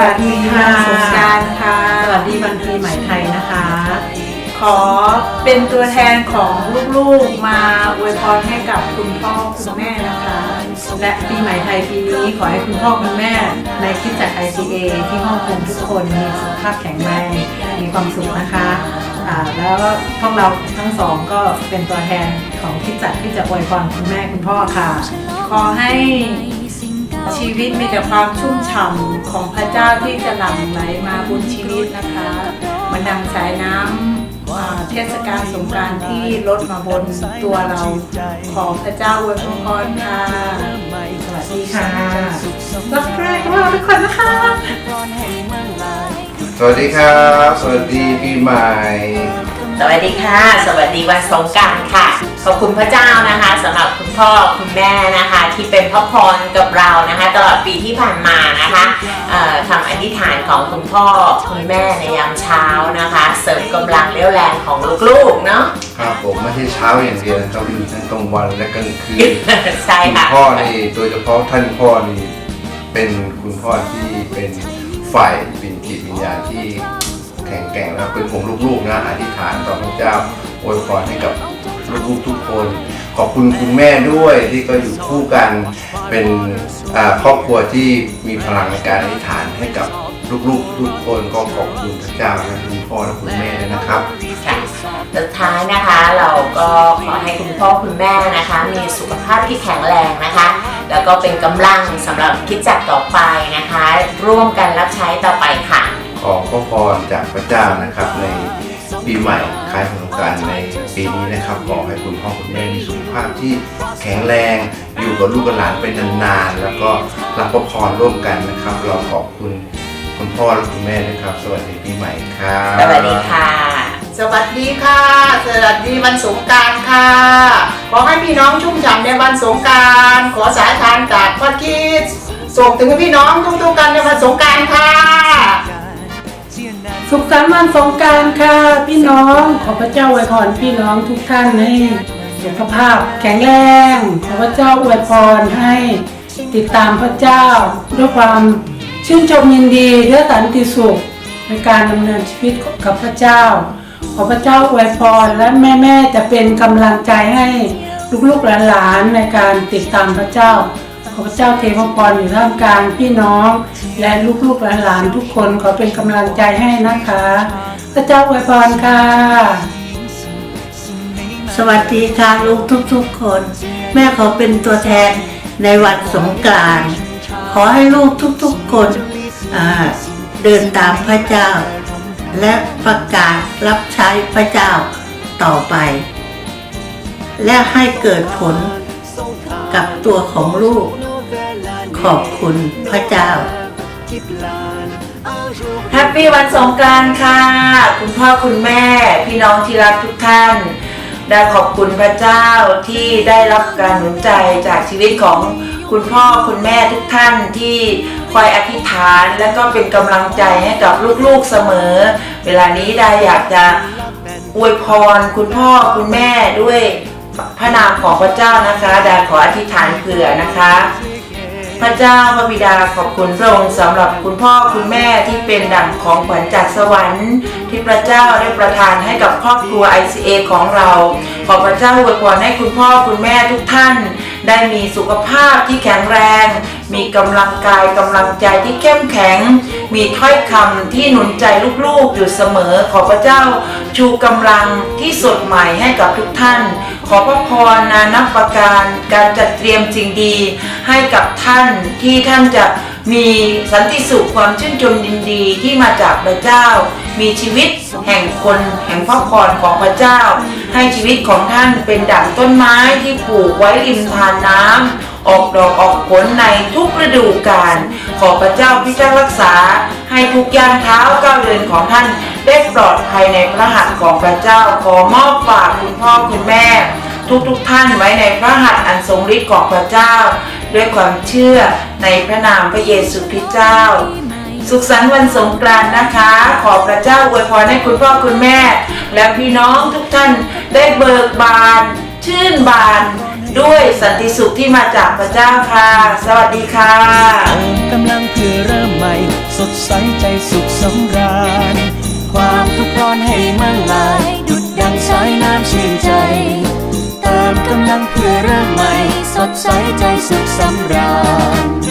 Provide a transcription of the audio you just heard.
วัสดีค่ะสงกรารค่ะ สวัสดีวันปีใหม่ไทยนะคะ ขอเป็นตัวแทนของลูกๆมาอวยพรให้กับคุณพ่อคุณแม่นะคะ และปีใหม่ไทยปีนี้ขอให้คุณพ่อคุณแม่ ในคริดจักร ICA ที่ฮ่องกงทุกคนมีสุขภาพแข็งแรงมีความสุขนะคะอ่าแล้วพวกเราทั้งสองก็เป็นตัวแทนของคริดจักรที่จะอวยพรคุณแม่คุณพ่อค่ะ ขอให้ ชีวิตมีแต่ความชุ่มฉ่ำของพระเจ้าที่จะหลั่งไหลมาบนชีวิตนะคะเหมันดังสายน้ำอ่าเทศกาลสงกรารที่ลดมาบนตัวเรา ขอพระเจ้าอวยพรค่ะสวัสดีค่ะรักแรกของเราทุกคนนะคะ สวัสดีครับ สวัสดีปีใหม่ สวัสดีค่ะ สวัสดีวันสงกรารค่ะ ขอบคุณพระเจ้านะคะสำหรับคุณพ่อคุณแม่นะคะ ที่เป็นพระพรกับเรานะคะ ตลอดปีที่ผ่านมานะคะเอ่อคำอธิษฐานของคุณพ่อคุณแม่ในยามเช้านะคะ เสริมกำลังเรี่ยวแรงของลูกๆเนาะครับผมไม่ใช่เช้าอย่างเดียวนะครับมีทั้งกลางวันและกลางคืนใช่คุณค่ะพ่อนี่โดยเฉพาะท่านพ่อนี่เป็นคุณพ่อที่เป็นฝ่ายปินจิตวิญญาณที่แข็งแกร่งและเป็นผมลูกๆนะอธิษฐานต่อพระเจ้าอวยพรให้กับลูกๆทุกคน ขอบคุณคุณแม่ด้วยที่ก็อยู่คู่กันเป็นครอบครัวที่มีพลังในการอธิษฐานให้กับลูกๆทุกคนก็ขอบคุณพระเจ้าและคุณพ่อและคุณแม่ด้วยนะครับค่ะสุดท้ายนะคะเราก็ขอให้คุณพ่อคุณแม่นะคะ มีสุขภาพที่แข็งแรงนะคะ แล้วก็เป็นกำลังสำหรับคิดจักต่อไปนะคะ ร่วมกันรับใช้ต่อไปค่ะ ขอพระพรจากพระเจ้านะครับ ในปีใหม่คล้ายสงกรารในปีนี้นะครับขอให้คุณพ่อคุณแม่มีสุขภาพที่แข็งแรง อยู่กับลูกกับหลานเป็นนานๆ แล้วก็รับพระพรร่วมกันนะครับ เราขอบคุณคุณพ่อและคุณแม่นะครับ สวัสดีปีใหม่ครับสวัสดีค่ะ สวัสดีค่ะ สวัสดีวันสงกรารค่ะ ขอให้พี่น้องชุ่มฉ่ำในวันสงกราร ขอสายทานจากพระคิดส่งถึงพี่น้องทุกๆกันในวันสงกรารค่ะ สุขสันต์วันสงการค่ะพี่น้อง ขอพระเจ้าอวยพรพี่น้องทุกท่านให้สุขภาพแข็งแรง ขอพระเจ้าอวยพรให้ติดตามพระเจ้า ด้วยความชื่นชมยินดีด้วยสันติสุขในการดำเนินชีวิตกับพระเจ้า ขอพระเจ้าอวยพรและแม่ๆจะเป็นกำลังใจให้ลูกๆหลานๆในการติดตามพระเจ้า ขอพระเจ้าเทพพรอยู่ท่ามกลางพี่น้อง และลูกๆหลานๆทุกคนขอเป็นกำลังใจให้นะคะ พระเจ้าอวยพรค่ะ สวัสดีค่ะลูกทุกๆคน แม่ขอเป็นตัวแทนในวันสงกรานต์ขอให้ลูกทุกๆคนเดินตามพระเจ้า และประกาศรับใช้พระเจ้าต่อไป และให้เกิดผล กับตัวของลูก ขอบคุณพระเจ้าแฮปปี้วันสงกรานต์ค่ะ คุณพ่อคุณแม่พี่น้องที่รักทุกท่าน ได้ขอบคุณพระเจ้าที่ได้รับการหนุนใจจากชีวิตของคุณพ่อคุณแม่ทุกท่านที่คอยอธิษฐานและก็เป็นกำลังใจให้กับลูกๆเสมอ เวลานี้ได้อยากจะอวยพรคุณพ่อคุณแม่ด้วย พระนามของพระเจ้านะคะดาขออธิษฐานเผื่อนะคะ พระเจ้าพระบิดาขอบคุณพระองค์สำหรับคุณพ่อคุณแม่ที่เป็นดั่งของขวัญจากสวรรค์ ที่พระเจ้าได้ประทานให้กับครอบครัว ICA ของเรา ขอพระเจ้าอวยพรให้คุณพ่อคุณแม่ทุกท่านได้มีสุขภาพที่แข็งแรง มีกำลังกายกำลังใจที่เข้มแข็ง มีถ้อยคำที่หนุนใจลูกๆอยู่เสมอ ขอพระเจ้าชูกำลังที่สดใหม่ให้กับทุกท่าน ขอพระพรนานับประการการจัดเตรียมสิ่งดีให้กับท่านที่ท่านจะมีสันติสุขความชื่นชมยินดีที่มาจากพระเจ้า มีชีวิตแห่งคนแห่งพระพรของพระเจ้า ให้ชีวิตของท่านเป็นดั่งต้นไม้ที่ปลูกไว้ริมทานน้ำออกดอกออกผลในทุกฤดูกาลขอพระเจ้าพิทักษ์รักษา ให้ทุกย่างเท้าก้าวเดินของท่านได้ปลอดภัยในพระหัตถ์ของพระเจ้าขอมอบฝากคุณพ่อคุณแม่ ทุกทุกๆท่านไว้ในพระหัตถ์อันทรงฤทธิ์ของพระเจ้า ด้วยความเชื่อในพระนามพระเยซูคริสต์เจ้า สุขสันต์วันสงกรานต์นะคะ ขอพระเจ้าอวยพรให้คุณพ่อคุณแม่ และพี่น้องทุกท่านได้เบิกบาน ชื่นบาน ด้วยสันติสุขที่มาจากพระเจ้าค่ะ สวัสดีค่ะกำลังเพื่อเริ่มใหม่ สดใสใจสุขสำราญ ความทุกข์ร้อนให้มันลาย ดุดดังสายน้ำชื่นใจ เติมกำลังเพื่อเริ่มใหม่ สดใสใจสุขสำราญ